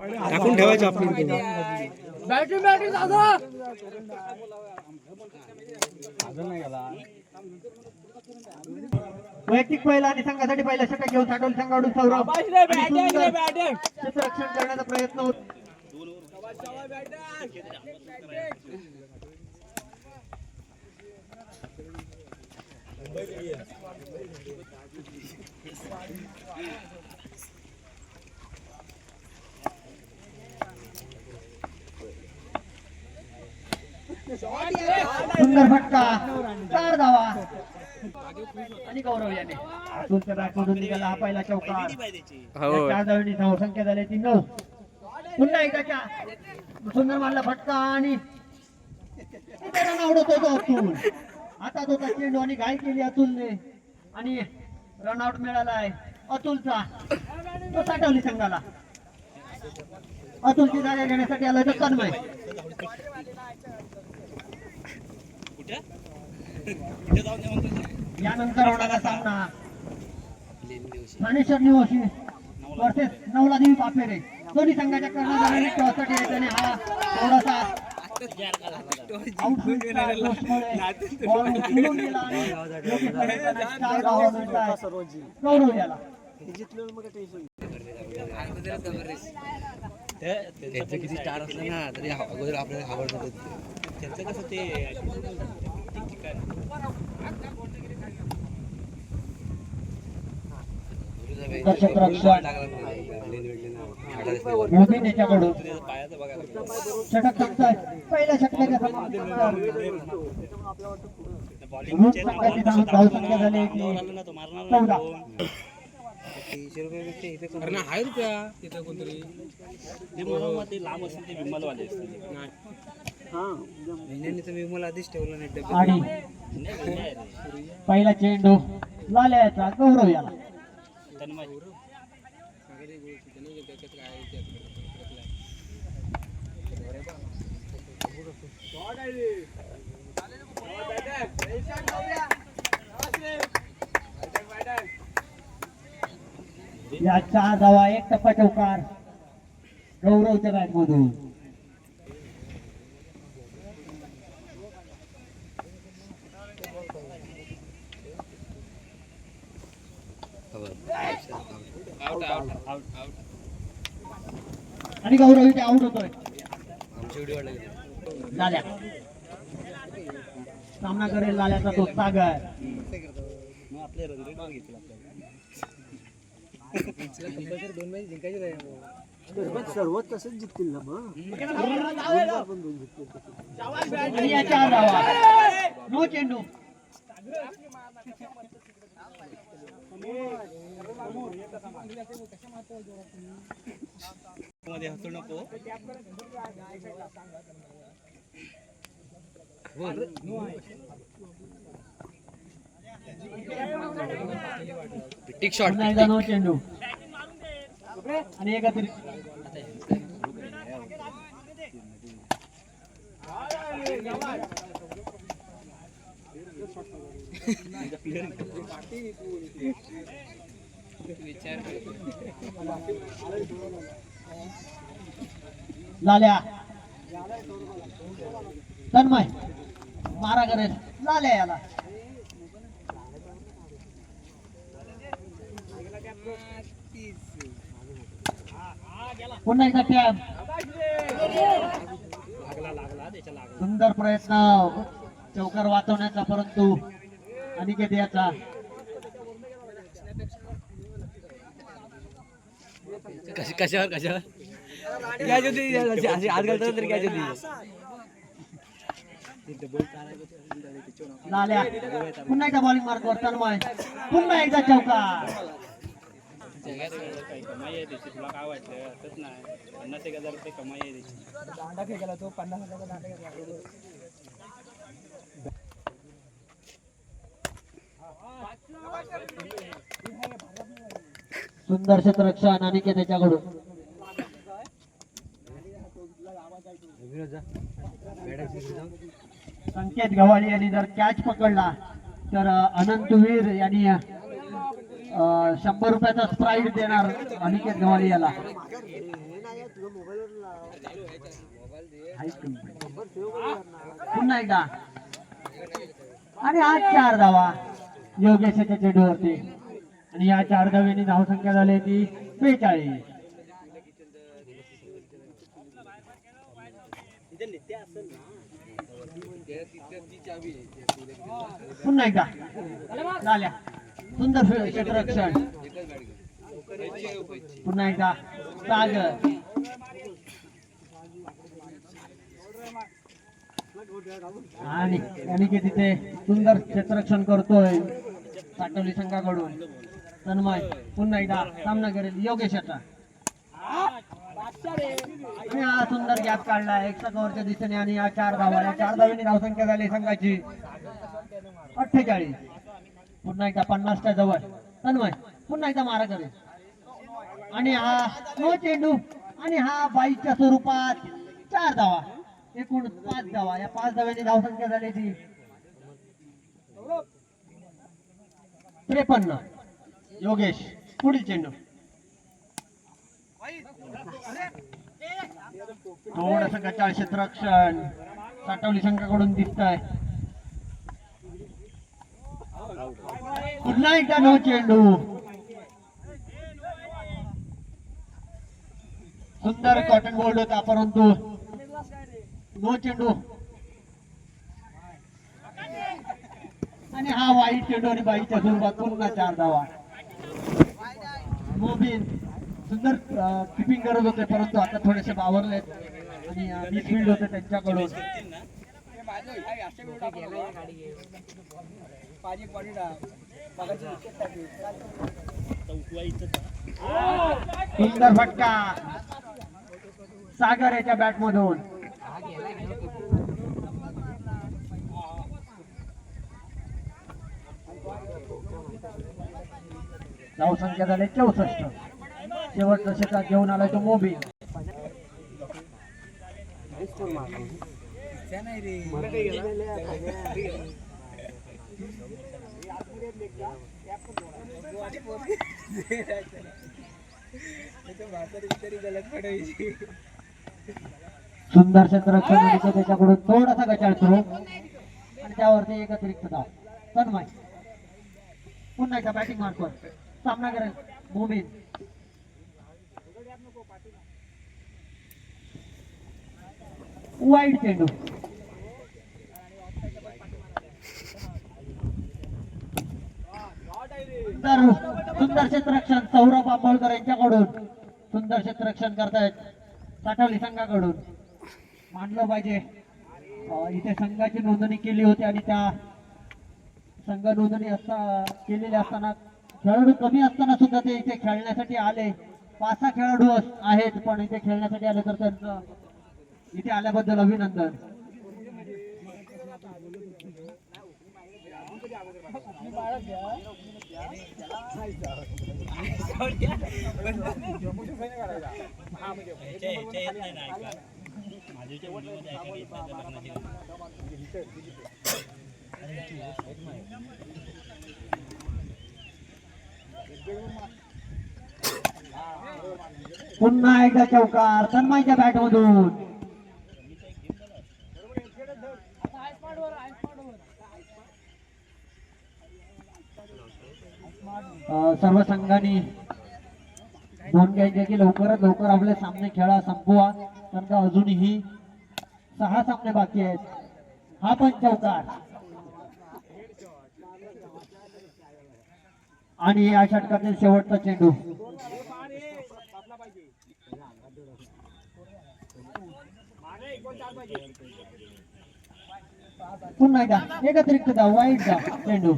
टाकून ठेवायचं आपण बॅटिंग बॅटिंग दादा! वैयक्तिक पहिला आणि संघासाठी पहिला षटक घेऊन साठवली संघाडून सौरभ. क्षेत्ररक्षण करण्याचा प्रयत्न होत. सुंदर फटका. चार धावा. आणि गौरव याने. तुमच्या बॅटमधून निघाला हा पहिला चार धावांनी धावसंख्या झाली ती नऊ. पुन्हा एकदा सुंदर मारला फटका आणि out होतो अतुल. आता तो चेंडू आणि घाई केली अतुलने. आणि रनआउट मिळालाय अतुलचा. तो साठवली संघाला. अतुलची जागा घेण्यासाठी आला तो तन्मय यानंतर होणारा सामना. ज्ञानेश्वर निवासी वर्सेस नवला देवी पापेरे. दोन्ही संघाच्या कर्णधाराने टॉससाठी येताना हा थोडासा. गौरव याला. त्यांचं किती स्टार असलं ना तरी हा- अगोदर आपल्याला त्यांचं कसं ते दर्शक रक्षण मोदी त्याच्याकडून षटक संपतोय पहिल्या षटकाच्या धाव धावसंख्या झाली की चौदा. आहे रुपया. तिथं कोणतरी. ते मला ते लांब असेल ते विमलवाले असतील. नाही. तर विमल आधीच ठेवला नाही पहिला चेंडू लाल्याचा गौरव याला. या चार धावा एक टप्पा चौकार गौरवच्या बॅट मधून आणि गौरव इथे आउट होतोय. लाल्या. सामना करेल लाल्याचा तो सागर. सर्व तसंच जिंकतील ना मग. नो चेंडू. मध्ये हसू नको टिक शॉट नो चेंडू आणि एक लाल्या. तन्मय. मारा करेल लाल्या याला. पुन्हा एकदा टॅब सुंदर प्रयत्न. चौकार वाचवण्याचा परंतु अनिकेत याचा. कश- कशावर कशावर? कॅच होती हात घालतात तरी कॅच होती लाल्या. पुन्हा एकदा बॉलिंग मार्कवर तन्मय. पुन्हा एकदा चौकार. कमाई आहे त्याची. तुला काय वाटलं असंच नाही पन्नास एक हजार रुपये कमाई आहे त्याची सुंदर क्षेत्ररक्षण अनिकेत त्याच्याकडून. संकेत गव्हाळी यांनी जर कॅच पकडला तर अनंतवीर यांनी शंभर रुपयाचा स्प्राईट देणार अनिकेत गव्हाळी याला. पुन्हा एकदा. आणि आज चार धावा. योगेशाच्या चेंडूवरती. आणि या चार धाव्यांनी धावसंख्या झाली ती बेचाळीस. पुन्हा एकदा. झाल्या. सुंदर फे- क्षेत्ररक्षण. पुन्हा एकदा. सागर. आणि अनिकेत तिथे सुंदर क्षेत्ररक्षण करतोय साठवली संघाकडून. तन्मय पुन्हा एकदा सामना करेल योगेश आता. आणि हा सुंदर गॅप काढला. एकशे ओव्हरच्या दिशेने आणि या चार धावा या चार धावांनी धावसंख्या झाली संघाची. अठ्ठेचाळीस. पुन्हा एकदा पन्नासच्या जवळ. तन्मय पुन्हा एकदा मारा करेल आणि हा नो चेंडू आणि हा बाईच्या स्वरूपात चार धावा. एकूण पाच धावा. या पाच धाव्यांनी धावसंख्या झाल्याची त्रेपन्न. योगेश पुढील चेंडू. थोडस गचाळ क्षेत्ररक्षण साठवली संघाकडून दिसत आहे पुन्हा एकदा नो चेंडू. सुंदर कॉटन बोल्ड होता परंतु नो चेंडू आणि हा वाईट चेंडू आणि बाईच्या स्वरूपात पुन्हा चार धावा. मोबिन सुंदर किपिंग करत होते परंतु आता थोडेसे बावरलेत आणि मिसफिल्ड होते त्यांच्याकडून. सुंदर फटका. सागर याच्या बॅट मधून. धावसंख्या झाले चौसष्ट. शेवटचा शेतात घेऊन आलाय तो मोबी. सुंदर क्षेत्ररक्षण त्याच्याकडून थोडासा गचाळ थ्रो आणि त्यावरती एक अतिरिक्त धाव तन्मय. पुन्हा एकदा बॅटिंग मार्फत सामना करेल मोमीन वाईट चेंडू. सुंदर सुंदर क्षेत्ररक्षण सौरभ आंबोळकर यांच्याकडून. सुंदर क्षेत्ररक्षण करतायत साठवली संघाकडून. मानलं पाहिजे. इथे संघाची नोंदणी केली होती आणि त्या संघ नोंदणी असता केलेली असताना खेळाडू कमी असताना सुद्धा ते इथे खेळण्यासाठी आले. पाच सहा खेळाडू आहेत पण इथे खेळण्यासाठी आले तर त्यांचं इथे आल्याबद्दल अभिनंदन. पुन्हा एकदा चौकार तन्मयच्या बॅट मधून सर्व संघांनी दोन घ्यायचे की लवकरात लवकर आपले सामने खेळा संपवा. कारण का अजूनही सहा सामने बाकी आहेत. हा पण चौकार. आणि या षटकातील शेवटचा चेंडू. पुन्हा एकदा एक अतिरिक्त धाव वाईट धाव चेंडू.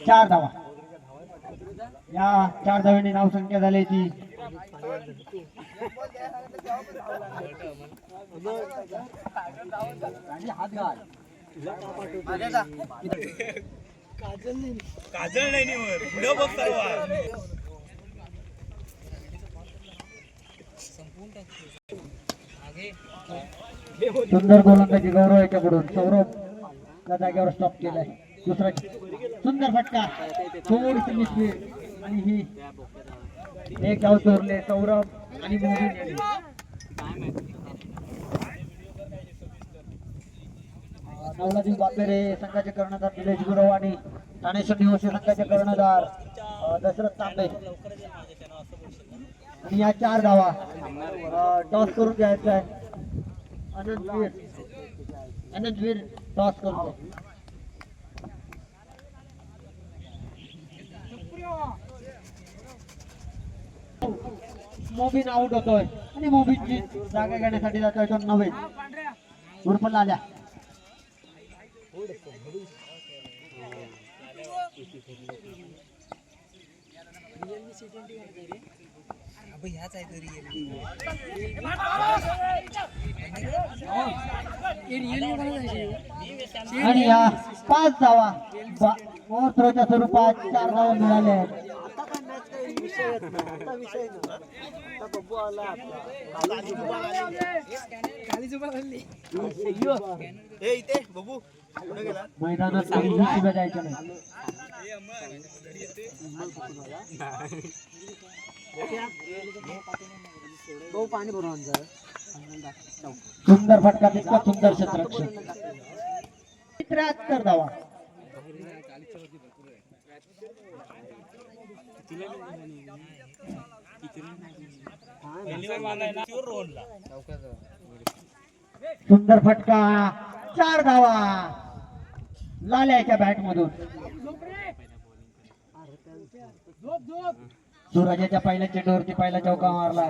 चार धावा. या चार धाव्यांनी नाव संख्या झाली ती काजळ नाही पुढं बघ सुंदर गोलंदाजी गौरव याच्याकडून. सौरभ. त्या जागेवर स्टॉप केलाय. दुसरा सुंदर फटका. थोडीशी मिसली आणि ही एक गाव चोरले सौरभ आणि नवलाजी बापेरे संघाचे कर्णधार निलेश गुरव आणि ठाणेश्वर निवासी संघाचे कर्णधार दशरथ तांबे. आणि या चार धावा टॉस करून द्यायचा आहे अनंतवीर अनंतवीर टॉस करतो मोबिन आउट होतोय. आणि मोबिनची जागा घेण्यासाठी जातोय तो नव्हे. उर्फ लाल्या आणि या पाच धावा ओव्हरथ्रोच्या स्वरूपात चार धावा मिळाल्या आहेत काही विषय नाही पाणी भरून सुंदर फटका तितका सुंदर क्षेत्ररक्षण. त्र्याहत्तर धावा सुंदर फटका चार धावा लाल्याच्या बॅट मधून सूरजाच्या पहिल्या चेंडूवरती पहिला चौका मारला.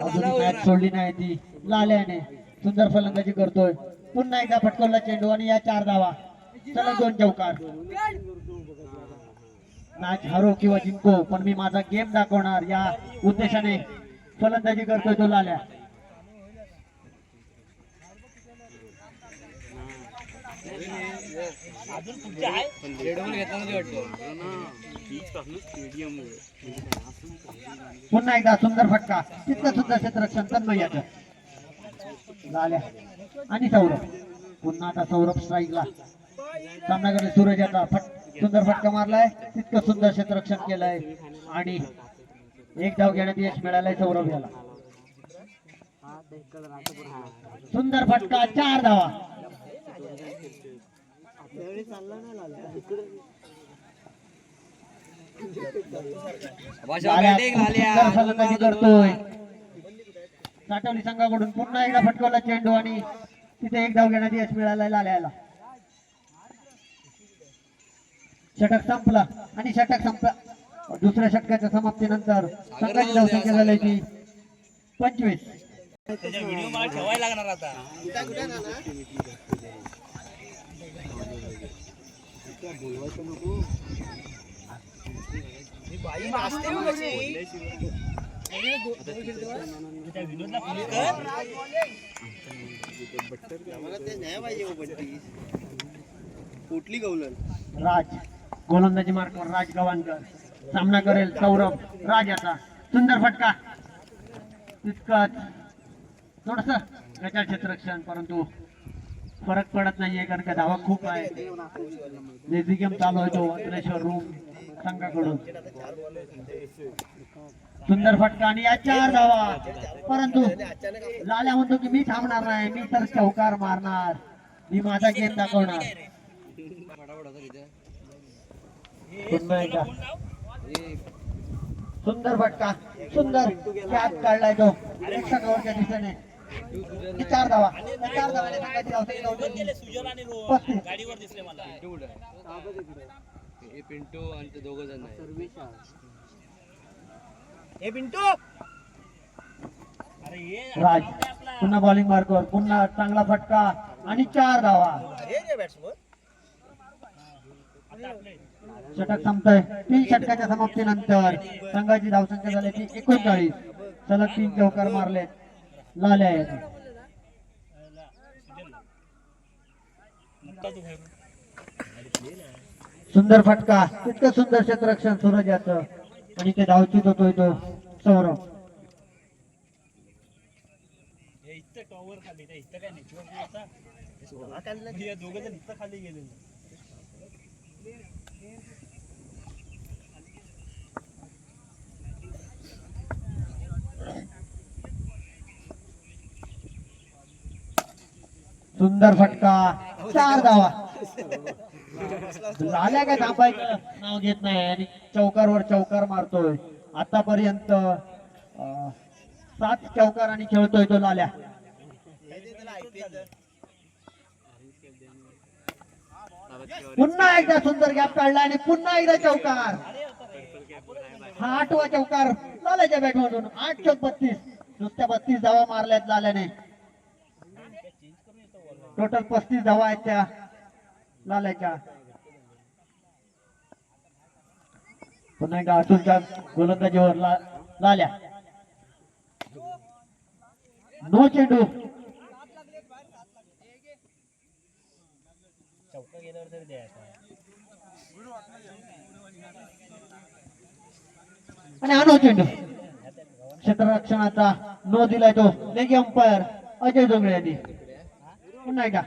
अजून मॅच सोडली नाही ती. लाल्याने सुंदर फलंदाजी करतोय. पुन्हा एकदा फटकवला चेंडू आणि या चार धावा. चला दोन चौकार. मॅच हरो किंवा जिंको पण मी माझा गेम दाखवणार या उद्देशाने फलंदाजी करतोय तो लाल्या. पुन्हा एकदा सुंदर फटका. तितकं सुंदर क्षेत्ररक्षण तन्मयाचं झाल्या. आणि सौरभ. पुन्हा आता सौरभ स्ट्राईकला सामन्याकडे सूरज याचा फट सुंदर फटका मारलाय. तितकं सुंदर क्षेत्ररक्षण केलंय. आणि एक धाव घेण्यात यश मिळालाय सौरभ याला. सुंदर फटका चार धावा. आपल्याकडे चालला नाही लाल्या. इकडे लाल्या सुंदर फलंदाजी करतोय. साठवली संघाकडून पुन्हा एकदा फटकवला चेंडू आणि तिथे एक धाव घेण्यात यश मिळालंय लाल्याला. षटक संपला आणि षटक संपला. दुसऱ्या षटकाच्या समाप्तीनंतर संघाची धावसंख्या झाली ती पंचवीस त्याच्या व्हिडिओ मला ठेवायला लागणार आता बाई नाचते मग कशी. त्या विनोदला फोन कर आम्हाला ते नाही पाहिजे हो बंटी. कुठली गवलन राज गोलंदाजी मार्कवर राज गवानकर. सामना करेल सौरभ. राज याचा. सुंदर फटका. तितकंच. थोडस गचाळ क्षेत्ररक्षण परंतु फरक पडत नाहीये कारण का धावा खूप आहे. लेझी गेम चालू आहे तो अंतरेश्वर रूम संघाकडून. सुंदर फटका आणि या चार धावा. परंतु लाल्या म्हणतो की मी थांबणार नाही मी तर चौकार मारणार. मी माझा गेम दाखवणार. पुन्हा एकदा सुंदर फटका. सुंदर. कॅप काढलाय तो. प्रेक्षकावरच्या दिशेने. चार धावा. चार धावाने संघाची धावसंख्या सुजल आणि रोहन पस्तीस. गाडीवर दिसले मला. पिंटू आणि ते दोघ जण आहे हे पिंटू! अरे ये राज पुन्हा बॉलिंग मार्कवर पुन्हा चांगला फटका आणि चार धावा. अरे रे बॅट्समन षटक संपतंय. तीन षटकाच्या समाप्तीनंतर संघाची धावसंख्या झाली ती एकोणचाळीस. सलग तीन चौकार मारले. लाल्या सुंदर फटका. इतकं सुंदर क्षेत्ररक्षण सूरज याचं आणि ते धावचीत होतोय तो सौरव हे टॉवर खाली त्या इथं काय नाही दोघं जण इथं खाली गेले सुंदर फटका. चार धावा. झाल्या काय थांबायचं? नाव घेत नाही. आणि चौकारवर चौकार मारतोय. आतापर्यंत सात चौकार आणि खेळतोय तो लाल्या. पुन्हा एकदा सुंदर गॅप काढला आणि पुन्हा एकदा चौकार. हा आठवा चौकार लाल्याच्या बॅट मधून आठ चौक बत्तीस. नुसत्या बत्तीस धावा मारल्यात लाल्याने. टोटल पस्तीस धावा आहेत त्या लाल्याच्या. पुन्हा एकदा अतुलच्या गोलंदाजीवर ला- लाल्या. नो चेंडू. आणि अनो नो चेंडू. क्षेत्ररक्षणाचा नो दिलाय तो लेगी अंपायर अजय जोगळे यांनी. पुन्हा एकदा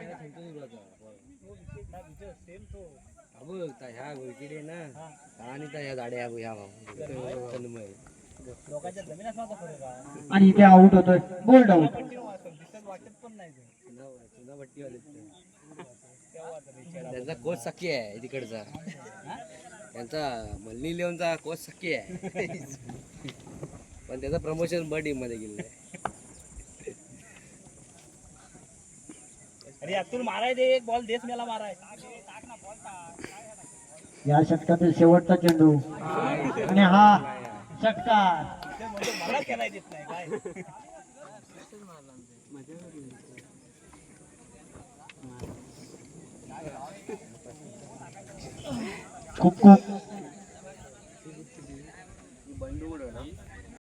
ह्या गोळकीडे ना आणि त्या ह्या गाड्या ह्या तन्मय आणि इथे आउट होतोय. बोल्ड आउट दिसत वाटत त्यांचा कोच सखी आहे तिकडचा. त्यांचा मल्ली लिओनचा कोच सखी आहे. पण त्याचं प्रमोशन ब टीममध्ये गेलेलं माराय दे एक बॉल देस मला माराय. या षटकातील शेवटचा चेंडू. आणि हा षटकार मला खेळायला देत नाही काय? खूप खूप